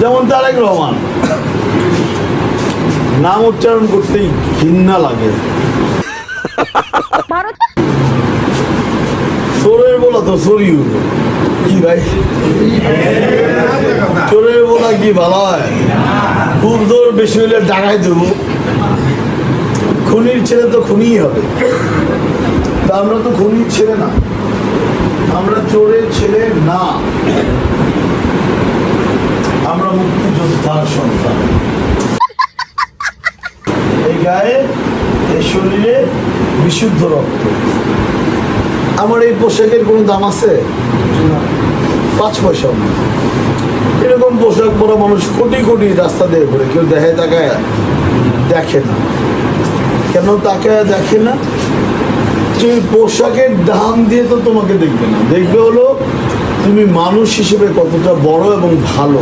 যেমন তারেক রহমান। নাম উচ্চারণ করতেই ঘৃণা লাগে। চোরের বলা তো চুরিও কি ভাই? চোরের বলা কি ভালো হয়? খুব জোর বেশি হলে ডাকাই দেবো। খুনির ছেলে তো খুনিই হবে। তা আমরা তো খুনির ছেলে না। আমরা চোরের ছেলে না। আমরা সন্তান এই গায়ে, এই শরীরে বিশুদ্ধ রক্ত। আমার এই পোশাকের কোনো দাম আছে? পাঁচ পয়সাও না। এরকম পোশাক পরা মানুষ কোটি কোটি রাস্তা দিয়ে ঘুরে, কেউ দেখে তাকায়, দেখে না। কেন তাকায়, দেখে না? যে পোশাকের দাম দিয়ে তো তোমাকে দেখবে না। দেখবে হলো তুমি মানুষ হিসেবে কতটা বড় এবং ভালো।